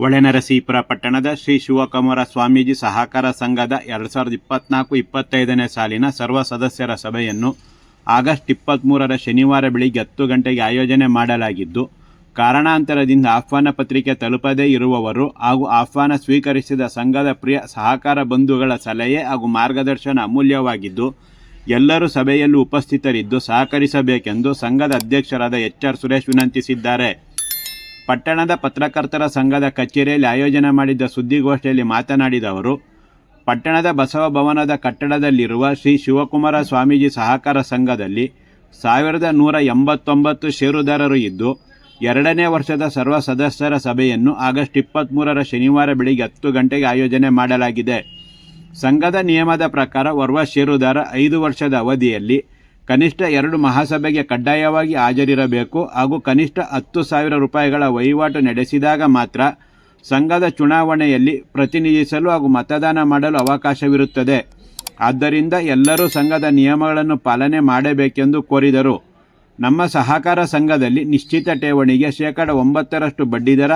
ಹೊಳೆನರಸೀಪುರ ಪಟ್ಟಣದ ಶ್ರೀ ಶಿವಕುಮಾರ ಸ್ವಾಮೀಜಿ ಸಹಕಾರ ಸಂಘದ ಎರಡು ಸಾವಿರದ ಇಪ್ಪತ್ನಾಲ್ಕು ಇಪ್ಪತ್ತೈದನೇ ಸಾಲಿನ ಸರ್ವ ಸದಸ್ಯರ ಸಭೆಯನ್ನು ಆಗಸ್ಟ್ ಇಪ್ಪತ್ತ್ಮೂರರ ಶನಿವಾರ ಬೆಳಿಗ್ಗೆ ಹತ್ತು ಗಂಟೆಗೆ ಆಯೋಜನೆ ಮಾಡಲಾಗಿದ್ದು, ಕಾರಣಾಂತರದಿಂದ ಆಹ್ವಾನ ಪತ್ರಿಕೆ ತಲುಪದೇ ಇರುವವರು ಹಾಗೂ ಆಹ್ವಾನ ಸ್ವೀಕರಿಸಿದ ಸಂಘದ ಪ್ರಿಯ ಸಹಕಾರ ಬಂಧುಗಳ ಸಲಹೆ ಹಾಗೂ ಮಾರ್ಗದರ್ಶನ ಅಮೂಲ್ಯವಾಗಿದ್ದು, ಎಲ್ಲರೂ ಸಭೆಯಲ್ಲಿ ಉಪಸ್ಥಿತರಿದ್ದು ಸಹಕರಿಸಬೇಕೆಂದು ಸಂಘದ ಅಧ್ಯಕ್ಷರಾದ ಎಚ್ ಆರ್ ಸುರೇಶ್ ವಿನಂತಿಸಿದ್ದಾರೆ. ಪಟ್ಟಣದ ಪತ್ರಕರ್ತರ ಸಂಘದ ಕಚೇರಿಯಲ್ಲಿ ಆಯೋಜನೆ ಮಾಡಿದ್ದ ಸುದ್ದಿಗೋಷ್ಠಿಯಲ್ಲಿ ಮಾತನಾಡಿದ ಅವರು, ಪಟ್ಟಣದ ಬಸವ ಭವನದ ಕಟ್ಟಡದಲ್ಲಿರುವ ಶ್ರೀ ಶಿವಕುಮಾರ ಸ್ವಾಮೀಜಿ ಸಹಕಾರ ಸಂಘದಲ್ಲಿ ಸಾವಿರದ ನೂರ ಎಂಬತ್ತೊಂಬತ್ತು ಷೇರುದಾರರು ಇದ್ದು, ಎರಡನೇ ವರ್ಷದ ಸರ್ವ ಸದಸ್ಯರ ಸಭೆಯನ್ನು ಆಗಸ್ಟ್ ಇಪ್ಪತ್ತ್ಮೂರರ ಶನಿವಾರ ಬೆಳಿಗ್ಗೆ ಹತ್ತು ಗಂಟೆಗೆ ಆಯೋಜನೆ ಮಾಡಲಾಗಿದೆ. ಸಂಘದ ನಿಯಮದ ಪ್ರಕಾರ, ಓರ್ವ ಷೇರುದಾರ ಐದು ವರ್ಷದ ಅವಧಿಯಲ್ಲಿ ಕನಿಷ್ಠ ಎರಡು ಮಹಾಸಭೆಗೆ ಕಡ್ಡಾಯವಾಗಿ ಹಾಜರಿರಬೇಕು ಹಾಗೂ ಕನಿಷ್ಠ ಹತ್ತು ಸಾವಿರ ರೂಪಾಯಿಗಳ ವಹಿವಾಟು ನಡೆಸಿದಾಗ ಮಾತ್ರ ಸಂಘದ ಚುನಾವಣೆಯಲ್ಲಿ ಪ್ರತಿನಿಧಿಸಲು ಹಾಗೂ ಮತದಾನ ಮಾಡಲು ಅವಕಾಶವಿರುತ್ತದೆ. ಆದ್ದರಿಂದ ಎಲ್ಲರೂ ಸಂಘದ ನಿಯಮಗಳನ್ನು ಪಾಲನೆ ಮಾಡಬೇಕೆಂದು ಕೋರಿದರು. ನಮ್ಮ ಸಹಕಾರ ಸಂಘದಲ್ಲಿ ನಿಶ್ಚಿತ ಠೇವಣಿಗೆ ಶೇಕಡ ಒಂಬತ್ತರಷ್ಟು ಬಡ್ಡಿದರ,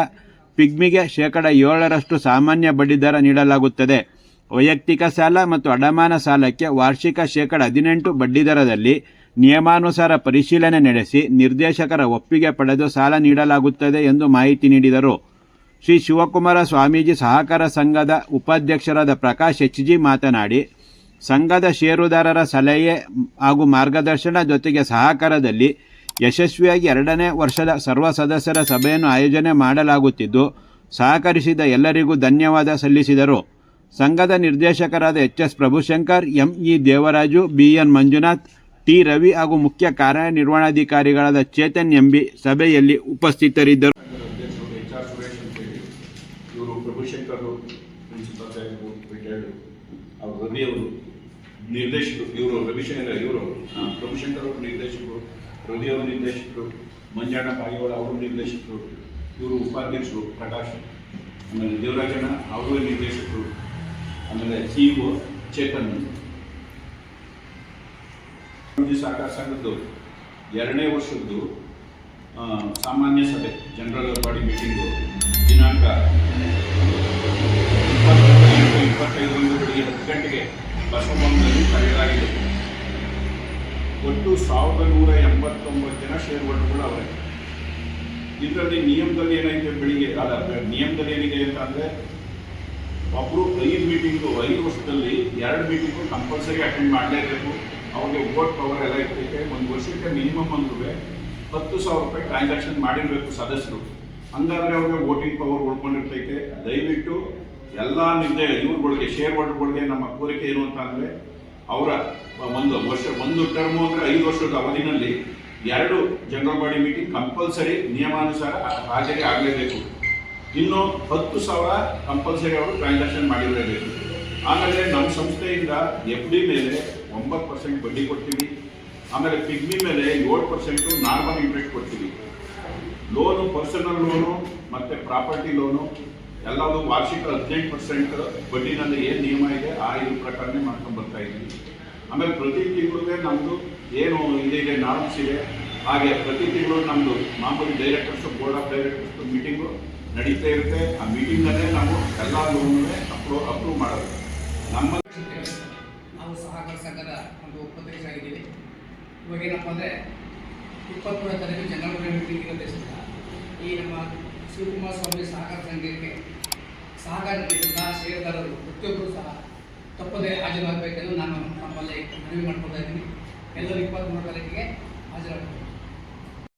ಪಿಗ್ಮಿಗೆ ಶೇಕಡ ಏಳರಷ್ಟು ಸಾಮಾನ್ಯ ಬಡ್ಡಿದರ ನೀಡಲಾಗುತ್ತದೆ. ವೈಯಕ್ತಿಕ ಸಾಲ ಮತ್ತು ಅಡಮಾನ ಸಾಲಕ್ಕೆ ವಾರ್ಷಿಕ ಶೇಕಡ ಹದಿನೆಂಟು ಬಡ್ಡಿದರದಲ್ಲಿ ನಿಯಮಾನುಸಾರ ಪರಿಶೀಲನೆ ನಡೆಸಿ ನಿರ್ದೇಶಕರ ಒಪ್ಪಿಗೆ ಪಡೆದು ಸಾಲ ನೀಡಲಾಗುತ್ತದೆ ಎಂದು ಮಾಹಿತಿ ನೀಡಿದರು. ಶ್ರೀ ಶಿವಕುಮಾರ ಸ್ವಾಮೀಜಿ ಸಹಕಾರ ಸಂಘದ ಉಪಾಧ್ಯಕ್ಷರಾದ ಪ್ರಕಾಶ್ ಎಚ್ ಜಿ ಮಾತನಾಡಿ, ಸಂಘದ ಷೇರುದಾರರ ಸಲಹೆ ಹಾಗೂ ಮಾರ್ಗದರ್ಶನ ಜೊತೆಗೆ ಸಹಕಾರದಲ್ಲಿ ಯಶಸ್ವಿಯಾಗಿ ಎರಡನೇ ವರ್ಷದ ಸರ್ವ ಸದಸ್ಯರ ಸಭೆಯನ್ನು ಆಯೋಜನೆ ಮಾಡಲಾಗುತ್ತಿದ್ದು, ಸಹಕರಿಸಿದ ಎಲ್ಲರಿಗೂ ಧನ್ಯವಾದ ಸಲ್ಲಿಸಿದರು. ಸಂಘದ ನಿರ್ದೇಶಕರಾದ H S Prabhushankar M E Devaraju B N Manjunath T Ravi ಹಾಗೂ ಮುಖ್ಯ ಕಾರ್ಯನಿರ್ವಹಣಾಧಿಕಾರಿಗಳಾದ ಚೇತನ್ ಎಂಬಿ ಸಭೆಯಲ್ಲಿ ಉಪಸ್ಥಿತರಿದ್ದರು. ಇವರು ಪ್ರಭುಶಂಕರ್ ಪ್ರಿನ್ಸಿಪಲ್ ಸಾಹೇಬರು ರಿಟೈರ್ಡ್ ಅವರು ರವಿ ನಿರ್ದೇಶಕರು ಇವರು ರವಿಶಂಕರ್ ಇವರು ಪ್ರಭುಶಂಕರ್ ಅವರು ನಿರ್ದೇಶಕರು ರವಿ ಅವರು ನಿರ್ದೇಶಕರು ಮಂಜಣ್ಣ ಅವರು ನಿರ್ದೇಶಕರು ಇವರು ಉಪಾಧ್ಯಕ್ಷರು ಪ್ರಕಾಶ್ ಆಮೇಲೆ ದೇವರಾಜಣ್ಣ ಅವರು ನಿರ್ದೇಶಕರು. ಆಮೇಲೆ ಸಿ ಒ ಚೇತನ್ ಸಹಕಾರ ಸಂಘದ್ದು ಎರಡನೇ ವರ್ಷದ್ದು ಸಾಮಾನ್ಯ ಸಭೆ ಜನರಲ್ ಬಾಡಿ ಮೀಟಿಂಗು ದಿನಾಂಕ ಇಪ್ಪತ್ತೈದು, ಇಪ್ಪತ್ತೈದರಂದು ಬೆಳಿಗ್ಗೆ ಹತ್ತು ಗಂಟೆಗೆ ಬಸವಭವನದಲ್ಲಿ ಕರೆಯಲಾಗಿದೆ. ಒಟ್ಟು ಸಾವಿರದ ನೂರ ಎಂಬತ್ತೊಂಬತ್ತು ಜನ ಶೇರ್ ಹೋಲ್ಡರ್ಗಳು ಅವರೇ. ಇದರಲ್ಲಿ ನಿಯಮದಲ್ಲಿ ಏನೈತೆ ಬೆಳಿಗ್ಗೆ, ಅಲ್ಲ, ನಿಯಮದಲ್ಲಿ ಏನಿದೆ ಅಂತ ಅಂದರೆ ಒಬ್ಬರು ಐದು ಮೀಟಿಂಗು ಐದು ವರ್ಷದಲ್ಲಿ ಎರಡು ಮೀಟಿಂಗು ಕಂಪಲ್ಸರಿ ಅಟೆಂಡ್ ಮಾಡಲೇಬೇಕು. ಅವ್ರಿಗೆ ವೋಟ್ ಪವರ್ ಎಲ್ಲ ಇರ್ತೈತೆ. ಒಂದು ವರ್ಷಕ್ಕೆ ಮಿನಿಮಮ್ ಅಂದ್ರೆ ಹತ್ತು ಸಾವಿರ ರೂಪಾಯಿ ಟ್ರಾನ್ಸಾಕ್ಷನ್ ಮಾಡಿರಬೇಕು ಸದಸ್ಯರು. ಹಂಗಾದ್ರೆ ಅವ್ರಿಗೆ ವೋಟಿಂಗ್ ಪವರ್ ಉಳ್ಕೊಂಡಿರ್ತೈತೆ. ದಯವಿಟ್ಟು ಎಲ್ಲ ನಿದ್ದೆ ಇವ್ರುಗಳಿಗೆ ಶೇರ್ ಹೋಲ್ಡರ್ಗಳಿಗೆ ನಮ್ಮ ಕೋರಿಕೆ ಏನು ಅಂತ ಅಂದರೆ, ಅವರ ಒಂದು ವರ್ಷ, ಒಂದು ಟರ್ಮು ಅಂದರೆ ಐದು ವರ್ಷದ ಅವಧಿನಲ್ಲಿ ಎರಡು ಜನರಲ್ ಬಾಡಿ ಮೀಟಿಂಗ್ ಕಂಪಲ್ಸರಿ ನಿಯಮಾನುಸಾರ ಹಾಜರಿ ಆಗಲೇಬೇಕು. ಇನ್ನು ಹತ್ತು ಸಾವಿರ ಕಂಪಲ್ಸರಿ ಅವರು ಟ್ರಾನ್ಸಾಕ್ಷನ್ ಮಾಡಿರಬೇಕು ಆಮೇಲೆ ನಮ್ಮ ಸಂಸ್ಥೆಯಿಂದ ಎಫ್ ಡಿ ಮೇಲೆ ಒಂಬತ್ತು ಪರ್ಸೆಂಟ್ ಬಡ್ಡಿ ಕೊಡ್ತೀವಿ. ಆಮೇಲೆ ಪಿಗ್ಮಿ ಮೇಲೆ ಏಳು ಪರ್ಸೆಂಟು ನಾರ್ಮಲ್ ಇಂಟ್ರೆಸ್ಟ್ ಕೊಡ್ತೀವಿ. ಲೋನು ಪರ್ಸನಲ್ ಲೋನು ಮತ್ತು ಪ್ರಾಪರ್ಟಿ ಲೋನು ಎಲ್ಲವೂ ವಾರ್ಷಿಕ ಹದಿನೆಂಟು ಪರ್ಸೆಂಟ್ ಬಡ್ಡಿನಲ್ಲಿ ಏನು ನಿಯಮ ಇದೆ, ಆ ಇದ್ರ ಪ್ರಕಾರನೇ ಮಾಡ್ಕೊಂಡು ಬರ್ತಾ ಆಮೇಲೆ ಪ್ರತಿ ತಿಂಗಳಿಗೆ ನಮ್ಮದು ಏನು ಇದೆ ನಾರ್ಮ್ಸ್ ಇದೆ. ಹಾಗೆ ಪ್ರತಿ ತಿಂಗಳು ನಮ್ಮದು ಮಾಮೂಲಿ directors board of directors meeting ನಡೀತಾ ಇರುತ್ತೆ. ಆ ಮೀಟಿಂಗಲ್ಲೇ ನಾವು ಎಲ್ಲ ಲೋನ್ನೇ ಅಪ್ರೂವ್ ಅಪ್ರೂವ್ ಮಾಡೋದು. ನಮ್ಮ ನಾವು ಸಹಕಾರ ಸಂಘದ ಒಂದು ಉಪದೇಶ ಆಗಿದ್ದೀವಿ. ಇವಾಗ ಏನಪ್ಪ ಅಂದರೆ ಇಪ್ಪತ್ತ್ಮೂರನೇ ತಾರೀಕು ಜನರಲ್ ಮೀಟಿಂಗ್ ಸಹ ಈ ನಮ್ಮ ಶಿವಕುಮಾರ ಸ್ವಾಮಿ ಸಹಕಾರ ಸಂಘಕ್ಕೆ ಸಹಕಾರ ನೀಡಿದ ಷೇರುದಾರರು ಪ್ರತಿಯೊಬ್ಬರು ಸಹ ತಪ್ಪದೇ ಹಾಜರಾಗಬೇಕೆಂದು ನಾನು ನಮ್ಮಲ್ಲಿ ಮನವಿ ಮಾಡ್ಕೊಳ್ತಾ ಇದ್ದೀನಿ. ಎಲ್ಲರೂ ಇಪ್ಪತ್ತ್ಮೂರು ತಾರೀಕಿಗೆ ಹಾಜರಾಗಬೇಕು